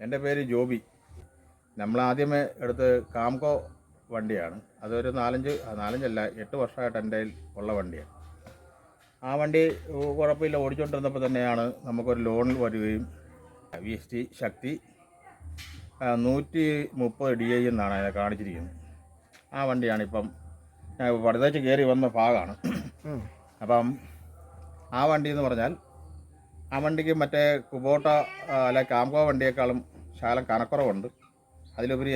എന്റെ പേര് ജോബി. നമ്മൾ ആദ്യമേ എടുത്ത് കാംകോ വണ്ടിയാണ്. അതൊരു നാലഞ്ച് നാലഞ്ചല്ല എട്ട് വർഷമായിട്ട് എന്റെ ഉള്ള വണ്ടിയാണ്. ആ വണ്ടി കുഴപ്പമില്ല ഓടിച്ചുകൊണ്ടിരുന്നപ്പോൾ തന്നെയാണ് നമുക്കൊരു ലോണിൽ വരികയും വി എസ് ടി ശക്തി നൂറ്റി മുപ്പത് ഡി ഐ എന്നാണ് അതിനെ കാണിച്ചിരിക്കുന്നത്. ആ വണ്ടിയാണ് ഇപ്പം ഞാൻ പടുതേച്ച് കയറി വന്ന ഭാഗമാണ്. അപ്പം ആ വണ്ടി എന്ന് പറഞ്ഞാൽ ആ വണ്ടിക്ക് മറ്റേ കുബോട്ട അല്ല കാംകോ വണ്ടിയേക്കാളും ശാലം കനക്കുറവുണ്ട്. അതിലുപരി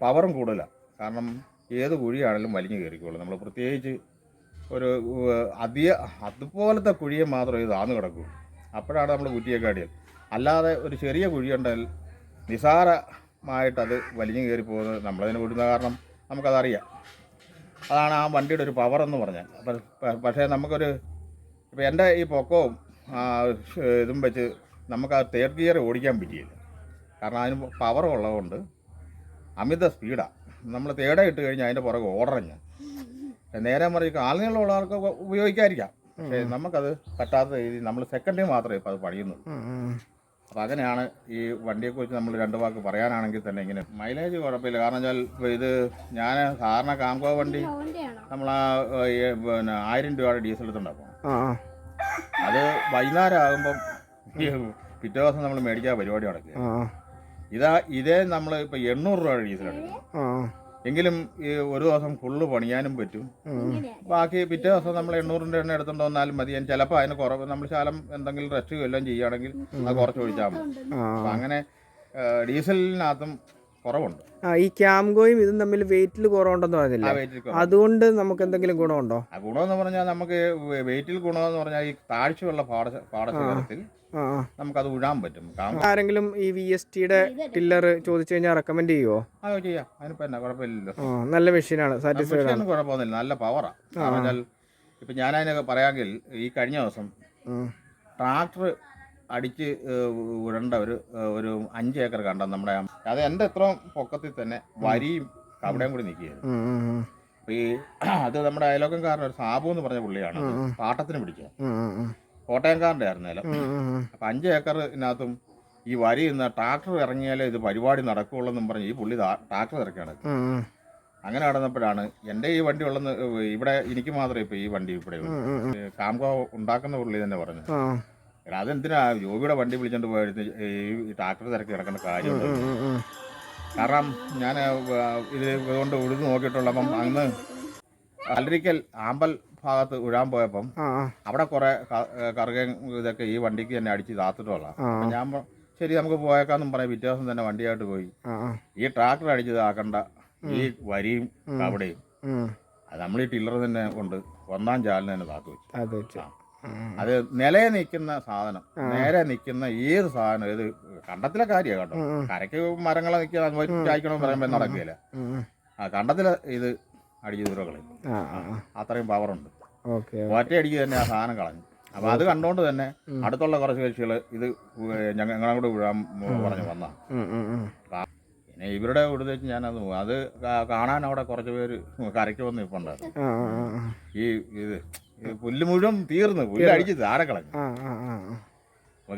പവറും കൂടുതലാണ് കാരണം ഏത് കുഴിയാണെങ്കിലും വലിഞ്ഞു കയറിക്കോളും. നമ്മൾ പ്രത്യേകിച്ച് ഒരു അധിക അതുപോലത്തെ കുഴിയെ മാത്രമേ ഇത് ആന്ന് കിടക്കൂ. അപ്പോഴാണ് നമ്മൾ കുറ്റിയൊക്കെ കാടിയത് അല്ലാതെ ഒരു ചെറിയ കുഴിയുണ്ടെങ്കിൽ നിസാരമായിട്ടത് വലിഞ്ഞു കയറി പോകുന്നത് നമ്മളതിന് വിടുന്ന കാരണം നമുക്കതറിയാം. അതാണ് ആ വണ്ടിയുടെ ഒരു പവർ എന്ന് പറഞ്ഞാൽ അപ്പം പക്ഷേ നമുക്കൊരു ഇപ്പം എന്റെ ഈ പൊക്കവും ആ, ഇതും വെച്ച് നമുക്ക് ആ തേർഡ് ഗിയർ ഓടിക്കാൻ പറ്റിയില്ല. കാരണം അതിന് പവർ ഉള്ളതുകൊണ്ട് അമിത സ്പീഡാണ് നമ്മൾ തേട ഇട്ട് കഴിഞ്ഞാൽ അതിന്റെ പുറകെ ഓടറിഞ്ഞ് നേരെ മറിച്ച് കാൽനീളമുള്ളവർക്ക് ഉപയോഗിക്കാതിരിക്കാം. പക്ഷേ നമുക്കത് പറ്റാത്ത രീതിയിൽ നമ്മൾ സെക്കൻഡിൽ മാത്രമേ ഇപ്പോൾ അത് പണിയുന്നുള്ളൂ അപ്പോൾ അങ്ങനെയാണ് ഈ വണ്ടിയെക്കുറിച്ച് നമ്മൾ രണ്ട് വാക്ക് പറയാനാണെങ്കിൽ തന്നെ ഇങ്ങനെ മൈലേജ് കുഴപ്പമില്ല. കാരണം വെച്ചാൽ ഇപ്പോൾ ഇത് ഞാൻ സാധാരണ കാംകോ വണ്ടി നമ്മൾ ആ പിന്നെ ആയിരം രൂപയുടെ ഡീസൽ എടുത്തുണ്ടാക്കും. അത് വൈകുന്നേരം ആകുമ്പം പിറ്റേ ദിവസം നമ്മൾ മേടിക്കാൻ പരിപാടി നടക്കുക ഇതാ ഇതേ നമ്മൾ ഇപ്പൊ എണ്ണൂറ് രൂപ ഡീസൽ എടുക്കും. എങ്കിലും ഈ ഒരു ദിവസം ഫുള്ള് പണിയാനും പറ്റും. ബാക്കി പിറ്റേ ദിവസം നമ്മൾ എണ്ണൂറിന്റെ എണ്ണ എടുത്തുകൊണ്ട് വന്നാലും മതി. ചിലപ്പോൾ അതിന് കുറവ് നമ്മൾ ശാലം എന്തെങ്കിലും റെസ്റ്റ് എല്ലാം ചെയ്യുകയാണെങ്കിൽ അത് കുറച്ച് ഒഴിച്ചാൽ മതി. അപ്പം അങ്ങനെ ഡീസലിനകത്തും കുറവുണ്ട്. ആ ഈ ക്യാംഗോയും ഇതും തമ്മിൽ വെയിറ്റിൽ കുറവുണ്ടെന്ന് പറഞ്ഞില്ല? അതുകൊണ്ട് നമുക്ക് എന്തെങ്കിലും ഗുണമുണ്ടോ? ഗുണമെന്ന് പറഞ്ഞാൽ നമുക്ക് വെയിറ്റിൽ ഗുണമെന്ന് പറഞ്ഞാൽ ഈ താഴ്ചയുള്ള പാട പാടശേഖരത്തിൽ നമുക്കത് ഉഴാൻ പറ്റും. ആരെങ്കിലും ഈ വി എസ് ടിയുടെ ടില്ലർ ചോദിച്ചു കഴിഞ്ഞാൽ റെക്കമെൻഡ് ചെയ്യുമോ അത് ചെയ്യാം. എന്നാ കുഴപ്പമില്ലല്ലോ. നല്ല മെഷീനാണ് സാറ്റിസ്ഫൈഡ് ആണ്. കുഴപ്പമൊന്നുമില്ല. നല്ല പവറാണ് ഇപ്പൊ ഞാനതിനൊക്കെ പറയാമെങ്കിൽ ഈ കഴിഞ്ഞ ദിവസം. ട്രാക്ടർ അടിച്ച് വിടേണ്ട ഒരു ഒരു അഞ്ച് ഏക്കർ കണ്ട നമ്മുടെ അത് എന്റെ ഇത്രയും പൊക്കത്തിൽ തന്നെ വരിയും കവിടെയും കൂടി നിൽക്കുകയായിരുന്നു. അപ്പോൾ ഈ അത് നമ്മുടെ അയലോക്കംകാരൻ ഒരു സാബു എന്ന് പറഞ്ഞ പുള്ളിയാണ്. പാട്ടത്തിന് പിടിക്കുക. കോട്ടയംകാരന്റെ ആയിരുന്നു നിലം ഉം, ഉം, ഉം. അപ്പം അഞ്ച് ഏക്കറിനകത്തും ഈ വരി ഇന്ന് ട്രാക്ടർ ഇറങ്ങിയാലേ ഇത് പരിപാടി നടക്കുകയുള്ളൂ എന്നും പറഞ്ഞ് ഈ പുള്ളി ട്രാക്ടർ ഉം. അങ്ങനെ നടന്നപ്പോഴാണ് എന്റെ ഈ വണ്ടി ഉള്ളെന്ന് ഇവിടെ എനിക്ക് മാത്രമേ ഇപ്പൊ ഈ വണ്ടി ഇവിടെ കാംകോ ഉണ്ടാക്കുന്ന പുള്ളി തന്നെ പറഞ്ഞു. അതെന്തിനാ? ജോബിയുടെ വണ്ടി വിളിച്ചോണ്ട് പോയത് ഈ ട്രാക്ടർ തിരക്ക് കിടക്കേണ്ട കാര്യമുണ്ട്. ഉം. കാരണം ഞാൻ ഇത് ഇതുകൊണ്ട് ഉഴുതു നോക്കിയിട്ടുള്ളപ്പം അന്ന് കല്ലരിക്കൽ ആമ്പൽ ഭാഗത്ത് ഉഴാൻ പോയപ്പം അവിടെ കുറെ കറുകയും ഇതൊക്കെ ഈ വണ്ടിക്ക് തന്നെ അടിച്ച് താത്തിട്ടുള്ള ഞാൻ ശരി നമുക്ക് പോയേക്കാന്നും പറയാം. വ്യത്യാസം തന്നെ വണ്ടിയായിട്ട് പോയി. ഈ ട്രാക്ടർ അടിച്ച് താക്കണ്ട ഈ വരിയും കവിടെയും ഉം. അത് നമ്മൾ ഈ ടില്ലർ തന്നെ കൊണ്ട് ഒന്നാം ചാലിന് തന്നെ താത്തു വെച്ചു. അത് നിലയെ നിൽക്കുന്ന സാധനം നേരെ നിൽക്കുന്ന ഏത് സാധനം ഇത് കണ്ടത്തിലെ കാര്യമാണ് കേട്ടോ. കരയ്ക്ക് മരങ്ങളെ നിൽക്കുക ചായ്ക്കണം പറയുമ്പോൾ നടക്കുകയില്ല. ആ കണ്ടത്തിലെ ഇത് അടിച്ച് ദൂരം കളയും. അത്രയും പവറുണ്ട് ഒറ്റ അടിക്ക് തന്നെ ആ സാധനം കളഞ്ഞു. അപ്പൊ അത് കണ്ടോണ്ട് തന്നെ അടുത്തുള്ള കുറച്ച് കക്ഷികൾ ഇത് ഞങ്ങൾ ഞങ്ങളെ കൂടെ വിഴാൻ പറഞ്ഞു വന്നാ ഇവരുടെ കൂടുതൽ വെച്ച് ഞാനത് പോകും അത് കാണാൻ അവിടെ കുറച്ച് പേര് കരയ്ക്ക് വന്ന് നിൽപ്പുണ്ടായിരുന്നു ആ. ഈ ഇത് പുല്ല് മുഴുവൻ തീർന്നു പുല്ല് അടിച്ച് താര കളഞ്ഞു.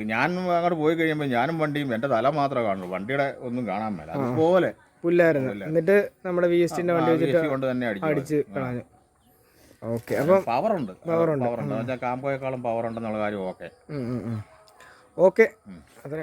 ഞാൻ അങ്ങോട്ട് പോയി കഴിയുമ്പോൾ ഞാനും വണ്ടിയും എന്റെ തല മാത്രമേ കാണുള്ളൂ. വണ്ടിയുടെ ഒന്നും കാണാൻ മേല. അതുപോലെ പുല്ലായിരുന്നു. എന്നിട്ട് നമ്മുടെ വി എസ് ടിന്റെ വണ്ടി വെച്ചിട്ട് കൊണ്ട് തന്നെ അടിച്ച് കളഞ്ഞു. ഓക്കെ അപ്പം പവറുണ്ട്. പവറുണ്ട്. എന്ന് വെച്ചാൽ കാമ്പോയേക്കാളും പവർ ഉണ്ടെന്നുള്ള കാര്യം ഓക്കെ. ഓക്കെ. അത്ര.